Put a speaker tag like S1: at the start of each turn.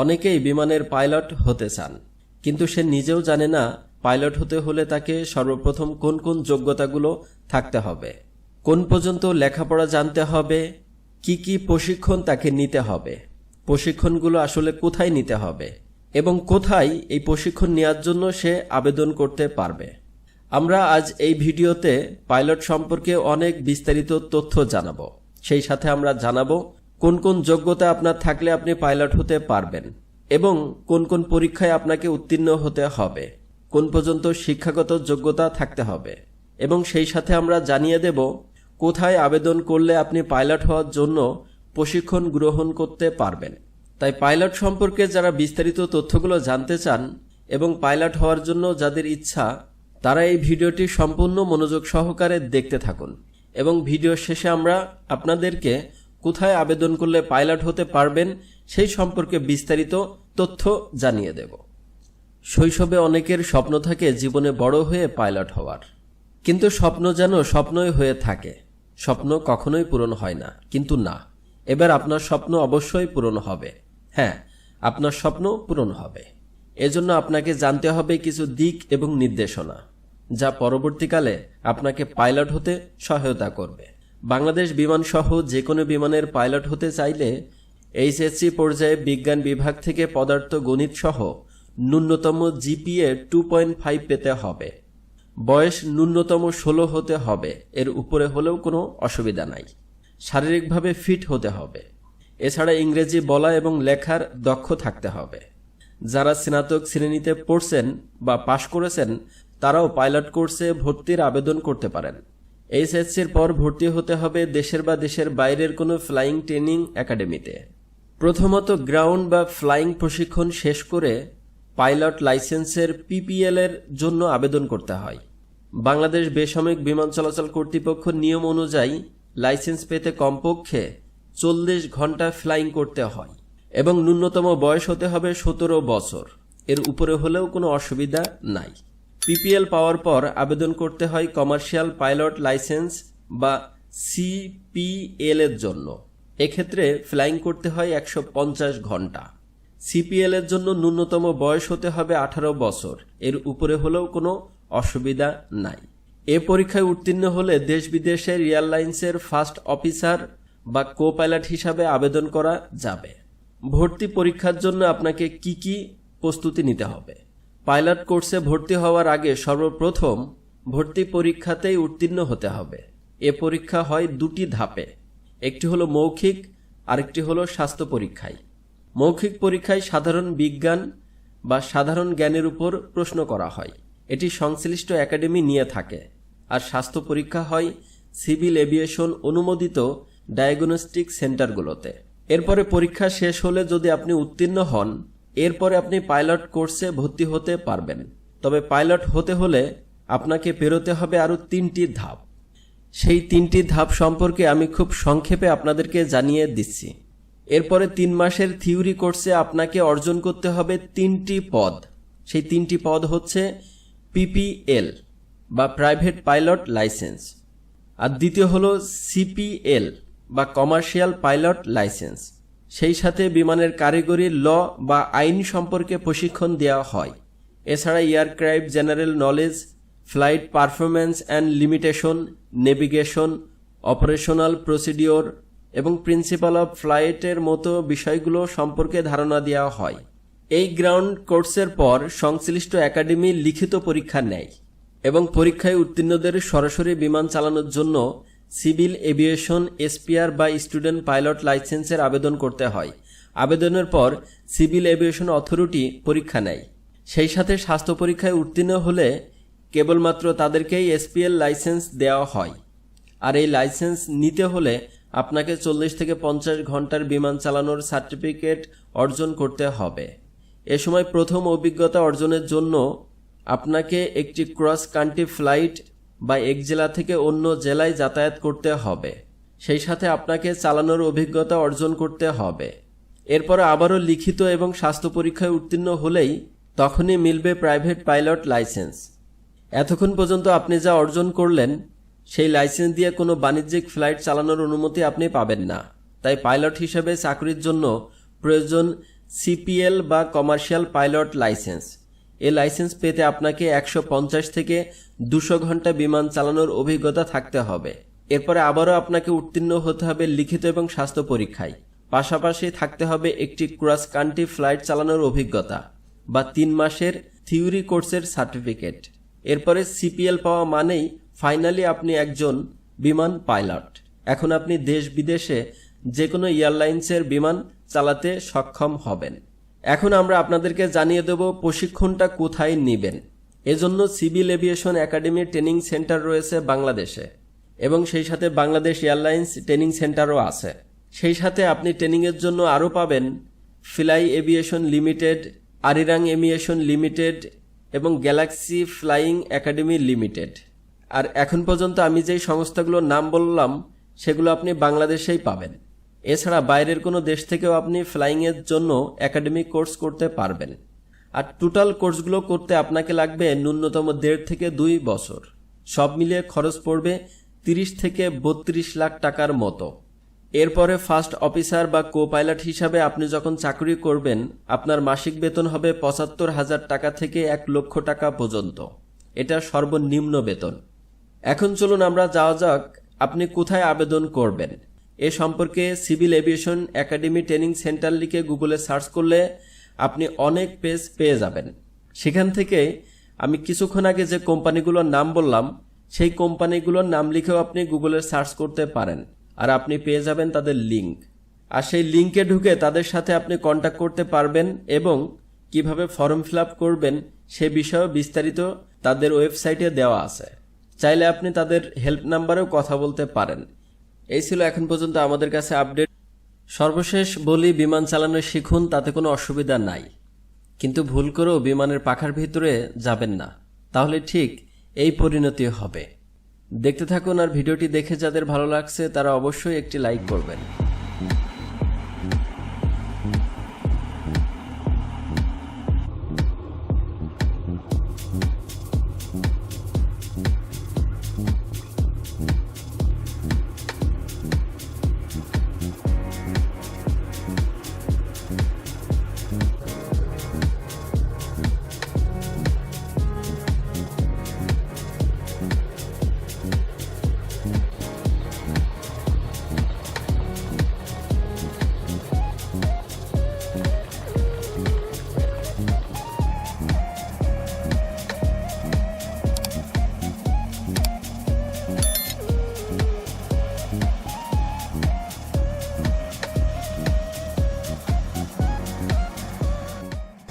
S1: অনেকেই বিমানের পাইলট হতে চান, কিন্তু সে নিজেও জানে না পাইলট হতে হলে তাকে সর্বপ্রথম কোন কোন যোগ্যতাগুলো থাকতে হবে, কোন পর্যন্ত লেখাপড়া জানতে হবে, কি কি প্রশিক্ষণ তাকে নিতে হবে, প্রশিক্ষণগুলো আসলে কোথায় নিতে হবে এবং কোথায় এই প্রশিক্ষণ নেওয়ার জন্য সে আবেদন করতে পারবে। আমরা আজ এই ভিডিওতে পাইলট সম্পর্কে অনেক বিস্তারিত তথ্য জানাব, সেই সাথে আমরা জানাব কোন কোন যোগ্যতা আপনার থাকলে আপনি পাইলট হতে পারবেন এবং কোন কোন পরীক্ষায় আপনাকে উত্তীর্ণ হতে হবে, কোন পর্যন্ত শিক্ষাগত যোগ্যতা থাকতে হবে। এবং সেই সাথে আমরা জানিয়ে দেব, কোথায় আবেদন করলে আপনি পাইলট হওয়ার জন্য প্রশিক্ষণ গ্রহণ করতে পারবেন। তাই পাইলট সম্পর্কে যারা বিস্তারিত তথ্যগুলো জানতে চান এবং পাইলট হওয়ার জন্য যাদের ইচ্ছা, তারা এই ভিডিওটি সম্পূর্ণ মনোযোগ সহকারে দেখতে থাকুন। এবং ভিডিও শেষে আমরা আপনাদেরকে কোথায় আবেদন করলে পাইলট হতে পারবেন সেই সম্পর্কে বিস্তারিত তথ্য জানিয়ে দেব। শৈশবে অনেকের স্বপ্ন থাকে জীবনে বড় হয়ে পাইলট হওয়ার। কিন্তু স্বপ্ন যেন স্বপ্নই হয়ে থাকে। স্বপ্ন কখনোই পূরণ হয় না। কিন্তু না, এবার আপনার স্বপ্ন অবশ্যই পূরণ হবে। হ্যাঁ আপনার স্বপ্ন পূরণ হবে। এজন্য আপনাকে জানতে হবে কিছু দিক এবং নির্দেশনা, যা পরবর্তীকালে আপনাকে পাইলট হতে সহায়তা করবে। বাংলাদেশ বিমান সহ যে কোনো বিমানের পাইলট হতে চাইলে এইচএসসি পর্যায়ে বিজ্ঞান বিভাগ থেকে পদার্থ গণিত সহ ন্যূনতম জিপিএ টু পয়েন্ট ফাইভ পেতে হবে। বয়স ন্যূনতম ষোলো হতে হবে, এর উপরে হলেও কোনো অসুবিধা নাই। শারীরিকভাবে ফিট হতে হবে। এছাড়া ইংরেজি বলা এবং লেখার দক্ষ থাকতে হবে। যারা স্নাতক শ্রেণীতে পড়ছেন বা পাশ করেছেন, তারাও পাইলট কোর্সে ভর্তির আবেদন করতে পারেন। এইচএসসির পর ভর্তি হতে হবে দেশের বা দেশের বাইরের কোনো ফ্লাইং ট্রেনিং একাডেমিতে প্রথমত গ্রাউন্ড বা ফ্লাইং প্রশিক্ষণ শেষ করে পাইলট লাইসেন্সের পিপিএল এর জন্য আবেদন করতে হয়। বাংলাদেশ বেসামরিক বিমান চলাচল কর্তৃপক্ষ নিয়ম অনুযায়ী লাইসেন্স পেতে কমপক্ষে চল্লিশ ঘণ্টা ফ্লাইং করতে হয় এবং ন্যূনতম বয়স হতে হবে সতেরো বছর। এর উপরে হলেও কোনো অসুবিধা নাই। পিপিএল পাওয়ার পর আবেদন করতে হয় কমার্শিয়াল পাইলট লাইসেন্স বা সিপিএল এর জন্য। এক্ষেত্রে ফ্লাইং করতে হয় একশো পঞ্চাশ ঘণ্টা। সিপিএল এর জন্য ন্যূনতম বয়স হতে হবে আঠারো বছর। এর উপরে হলেও কোনো অসুবিধা নাই। এ পরীক্ষায় উত্তীর্ণ হলে দেশ বিদেশের এয়ারলাইন্সের ফার্স্ট অফিসার বা কো পাইলট হিসাবে আবেদন করা যাবে। ভর্তি পরীক্ষার জন্য আপনাকে কি কি প্রস্তুতি নিতে হবে? পাইলট কোর্সে ভর্তি হওয়ার আগে সর্বপ্রথম ভর্তি পরীক্ষাতেই উত্তীর্ণ হতে হবে। এ পরীক্ষা হয় দুটি ধাপে। একটি হলো মৌখিক, আরেকটি হলো স্বাস্থ্য পরীক্ষায়। মৌখিক পরীক্ষায় সাধারণ বিজ্ঞান বা সাধারণ জ্ঞানের উপর প্রশ্ন করা হয়। এটি সংশ্লিষ্ট একাডেমি নিয়ে থাকে। আর স্বাস্থ্য পরীক্ষা হয় সিভিল এভিয়েশন অনুমোদিত ডায়াগনস্টিক সেন্টারগুলোতে। এরপরে পরীক্ষা শেষ হলে যদি আপনি উত্তীর্ণ হন এরপরে আপনি পাইলট কোর্সে ভর্তি হতে পারবেন। তবে পাইলট হতে হলে আপনাকে পেরোতে হবে আরও তিনটি ধাপ। সেই তিনটি ধাপ সম্পর্কে আমি খুব সংক্ষেপে আপনাদেরকে জানিয়ে দিচ্ছি। এরপরে তিন মাসের থিওরি কোর্সে আপনাকে অর্জন করতে হবে তিনটি পদ। সেই তিনটি পদ হচ্ছে পিপিএল বা প্রাইভেট পাইলট লাইসেন্স। আর দ্বিতীয় হলো সিপিএল বা কমার্শিয়াল পাইলট লাইসেন্স। সেই সাথে বিমানের কারিগরি ল বা আইন সম্পর্কে প্রশিক্ষণ দেওয়া হয়। এছাড়া aircraft general knowledge, flight performance and limitation, navigation, operational procedure এবং প্রিন্সিপাল অফ ফ্লাইটের মতো বিষয়গুলো সম্পর্কে ধারণা দেওয়া হয়। এই গ্রাউন্ড কোর্সের পর সংশ্লিষ্ট একাডেমি লিখিত পরীক্ষা নেয় এবং পরীক্ষায় উত্তীর্ণদের সরাসরি বিমান চালানোর জন্য সিভিল এভিয়েশন, এসপিআর বা স্টুডেন্ট পাইলট লাইসেন্সের আবেদন করতে হয়। আবেদনের পর সিভিল এভিয়েশন অথরিটি পরীক্ষা নেয়। সেই সাথে স্বাস্থ্য পরীক্ষায় উত্তীর্ণ হলে কেবলমাত্র তাদেরকেই এসপিএল লাইসেন্স দেওয়া হয়। আর এই লাইসেন্স নিতে হলে আপনাকে চল্লিশ থেকে পঞ্চাশ ঘণ্টার বিমান চালানোর সার্টিফিকেট অর্জন করতে হবে। এ সময় প্রথম অভিজ্ঞতা অর্জনের জন্য আপনাকে একটি ক্রস কান্ট্রি ফ্লাইট বা এক জেলা থেকে অন্য জেলায় যাতায়াত করতে হবে। সেই সাথে আপনাকে চালানোর অভিজ্ঞতা অর্জন করতে হবে। এরপর আবারও লিখিত এবং স্বাস্থ্য পরীক্ষায় উত্তীর্ণ হলেই তখনই মিলবে প্রাইভেট পাইলট লাইসেন্স এতক্ষণ পর্যন্ত আপনি যা অর্জন করলেন, সেই লাইসেন্স দিয়ে কোনো বাণিজ্যিক ফ্লাইট চালানোর অনুমতি আপনি পাবেন না। তাই পাইলট হিসেবে চাকরির জন্য প্রয়োজন সিপিএল বা কমার্শিয়াল পাইলট লাইসেন্স এই লাইসেন্স পেতে আপনাকে একশো পঞ্চাশ থেকে দুশো ঘণ্টা বিমান চালানোর অভিজ্ঞতা থাকতে হবে। এরপরে আবারও আপনাকে উত্তীর্ণ হতে হবে লিখিত এবং স্বাস্থ্য পরীক্ষায়। পাশাপাশি থাকতে হবে একটি ক্রস কান্ট্রি ফ্লাইট চালানোর অভিজ্ঞতা বা তিন মাসের থিওরি কোর্সের সার্টিফিকেট। এরপরে সিপিএল পাওয়া মানেই ফাইনালি আপনি একজন বিমান পাইলট। এখন আপনি দেশ বিদেশে যে কোনো এয়ারলাইন্সের বিমান চালাতে সক্ষম হবেন। এখন আমরা আপনাদেরকে জানিয়ে দেব প্রশিক্ষণটা কোথায় নেবেন। এজন্য civil aviation academy training centre রয়েছে বাংলাদেশে এবং সেই সাথে বাংলাদেশ এয়ারলাইন্স ট্রেনিং সেন্টারও আছে। সেই সাথে আপনি ট্রেনিংয়ের জন্য আরও পাবেন fly aviation limited, Arirang aviation limited এবং গ্যালাক্সি ফ্লাইং একাডেমি লিমিটেড। আর এখন পর্যন্ত আমি যেই সংস্থাগুলোর নাম বললাম, সেগুলো আপনি বাংলাদেশেই পাবেন। এছাড়া বাইরের কোনো দেশ থেকেও আপনি ফ্লাইংয়ের জন্য একাডেমিক কোর্স করতে পারবেন। আর টোটাল কোর্সগুলো করতে আপনাকে লাগবে ন্যূনতম দেড় থেকে দুই বছর। সব মিলিয়ে খরচ পড়বে তিরিশ থেকে বত্রিশ লাখ টাকার মতো। এরপরে ফার্স্ট অফিসার বা কো পাইলট হিসাবে আপনি যখন চাকরি করবেন, আপনার মাসিক বেতন হবে পঁচাত্তর হাজার টাকা থেকে এক লক্ষ টাকা পর্যন্ত। এটা সর্বনিম্ন বেতন। এখন চলুন আমরা যাওয়া যাক, আপনি কোথায় আবেদন করবেন। এ সম্পর্কে civil aviation academy training centre লিখে গুগলে সার্চ করলে আপনি অনেক পেজ পেয়ে যাবেন। সেখান থেকে আমি কিছুক্ষণ আগে যে কোম্পানিগুলোর নাম বললাম, সেই কোম্পানিগুলোর নাম লিখেও আপনি গুগলে সার্চ করতে পারেন আর আপনি পেয়ে যাবেন তাদের লিংক। আর সেই লিঙ্কে ঢুকে তাদের সাথে আপনি কন্ট্যাক্ট করতে পারবেন এবং কীভাবে ফর্ম ফিল করবেন সে বিষয়েও বিস্তারিত তাদের ওয়েবসাইটে দেওয়া আছে। চাইলে আপনি তাদের হেল্প নাম্বারেও কথা বলতে পারেন। এই ছিল এখন পর্যন্ত আমাদের কাছে আপডেট। সর্বশেষ বলি, বিমান চালানো শিখুন, তাতে কোনো অসুবিধা নাই। কিন্তু ভুল করেও বিমানের পাখার ভিতরে যাবেন না। তাহলে ঠিক এই পরিণতি হবে। দেখতে থাকুন আর ভিডিওটি দেখে যাদের ভালো লাগছে, তারা অবশ্যই একটি লাইক করবেন।